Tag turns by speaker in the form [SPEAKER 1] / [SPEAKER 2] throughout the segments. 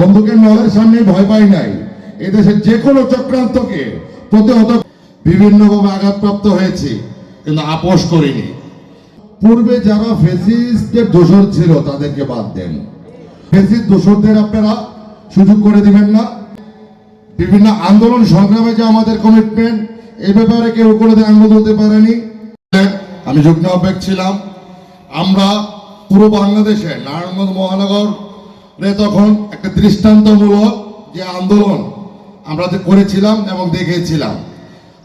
[SPEAKER 1] বন্দুকের নলের সামনে ভয় পাই নাই। এদেশের যে কোনো চক্রান্তকে প্রতিহত বিভিন্নভাবে আঘাতপ্রাপ্ত হয়েছি, কিন্তু আপোষ করিনি। পূর্বে যারা ফেসিস্টের দোষর ছিল, তাদেরকে বাদ দেন। ফেসিস্ট দোষরদের আপনারা সুযোগ করে দিবেন না। বিভিন্ন আন্দোলন সংগ্রামে যে আমাদের কমিটমেন্ট এ ব্যাপারে কেউ কোনোদিন আঙ্গুল তুলতে পারেনি। আমি যুগ্ম আহ্বায়ক ছিলাম। আমরা পুরো বাংলাদেশে নারায়ণগঞ্জ মহানগরে তখন একটা দৃষ্টান্তমূলক যে আন্দোলন আমরা যে করেছিলাম এবং দেখেছিলাম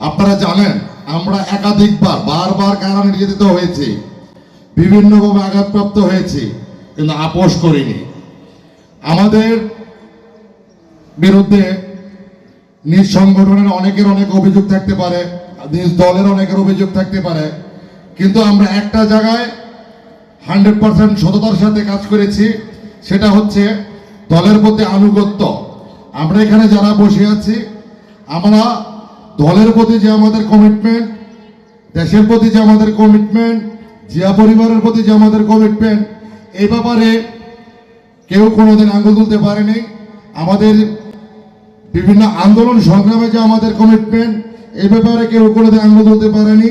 [SPEAKER 1] আপনারা জানেন, আমরা একাধিকবার, বারবার কারণ নির্যাতিত হয়েছি। বিভিন্নভাবে আঘাতপ্রাপ্ত হয়েছি, কিন্তু আপোষ করিনি। আমাদের বিরুদ্ধে নিজ সংগঠনের অনেকের অনেক অভিযোগ থাকতে পারে, নিজ দলের অনেকের অভিযোগ থাকতে পারে, কিন্তু আমরা একটা জায়গায় হান্ড্রেড পার্সেন্ট সততার সাথে কাজ করেছি সেটা হচ্ছে দলের প্রতি আনুগত্য। আমরা এখানে যারা বসে আছি, আমরা দলের প্রতি যে আমাদের কমিটমেন্ট দেশের প্রতি যে আমাদের কমিটমেন্ট জিয়া পরিবারের প্রতি যে আমাদের কমিটমেন্ট এই ব্যাপারে কেউ কোনোদিন আঙ্গুল তুলতে পারেনি। আমাদের বিভিন্ন আন্দোলন সংগ্রামে যে আমাদের কমিটমেন্ট এই ব্যাপারে কেউ কোনোদিন আঙ্গুল তুলতে পারেনি।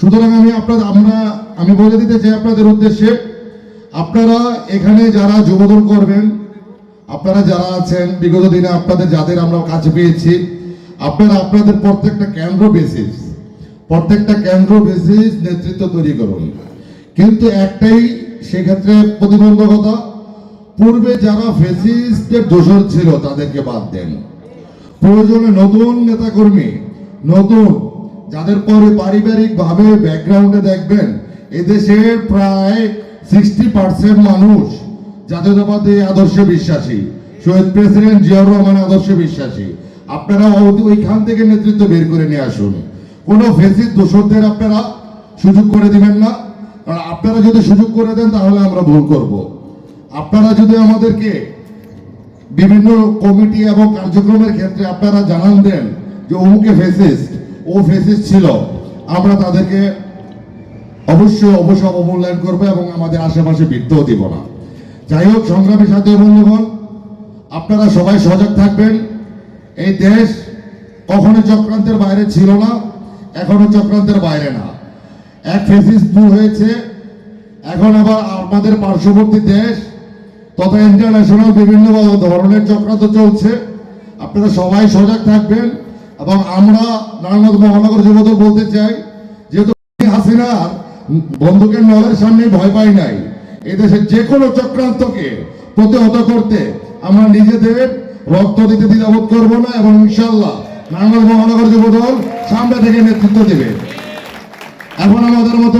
[SPEAKER 1] সুতরাং আমি আপনাদের, আমরা, আমি বলে দিতে চাই আপনাদের উদ্দেশ্যে আপনারা এখানে যারা যুবদল করবেন, আপনারা যারা আছেন, বিগত দিনে আপনাদের যাদের আমরা কাছে পেয়েছি, আপনারা আপনাদের প্রত্যেকটা কেন্দ্র বেসিস প্রত্যেকটা কেন্দ্র বেসিস নেতৃত্ব তৈরি করুন। কিন্তু একটাই সেক্ষেত্রে প্রতিবন্ধকতা, পূর্বে যারা ফেসিস্টের দোষর ছিল তাদেরকে বাদ দেন। প্রয়োজনে নতুন নেতাকর্মী, নতুন, যাদের পরে পারিবারিক ভাবে ব্যাকগ্রাউন্ডে দেখবেন এদেশের প্রায় সিক্সটি পার্সেন্ট মানুষ জাতীয়তাবাদী আদর্শে বিশ্বাসী। শহীদ প্রেসিডেন্ট জিয়াউর রহমান আদর্শে বিশ্বাসী। আপনারা ওই- ওইখান থেকে নেতৃত্ব বের করে নিয়ে আসুন। কোনো ফেসিস দোষরদের আপনারা সুযোগ করে দিবেন না। কারণ আপনারা যদি সুযোগ করে দেন, তাহলে আমরা ভুল করব। আপনারা যদি আমাদেরকে বিভিন্ন কমিটি এবং কার্যক্রমের ক্ষেত্রে আপনারা জানান দেন যে অমুকে ফেসিস্ট, ও ফেসিস্ট ছিল, আমরা তাদেরকে অবশ্যই অবশ্যই অবমূল্যায়ন করব এবং আমাদের আশেপাশে বৃত্তও দিব না। যাই হোক, সংগ্রামী সাথী বন্ধুগণ, আপনারা সবাই সজাগ থাকবেন। এই দেশ কখনো চক্রান্তের বাইরে ছিল না, এখনও চক্রান্তের বাইরে না। এক ফেসিস্ট দূর হয়েছে, এখন আবার আমাদের পার্শ্ববর্তী দেশ তথা ইন্টারন্যাশনাল বিভিন্ন ধরনের চক্রান্ত চলছে। আপনারা সবাই সজাগ থাকবেন এবং আমরা নারায়ণগঞ্জ মহানগর যুবদল বলতে চাই, যেহেতু হাসিনার বন্দুকের নলের সামনে ভয় পাই নাই। এদেশে যে কোনো চক্রান্তকে প্রতিহত করতে আমরা নিজেদের রক্ত দিতে দ্বিধাবোধ করব না এবং ইনশাল্লাহ নাঙ্গল মহানগর যুবদল সামনে থেকে নেতৃত্ব দেবে। এখন আমাদের মতো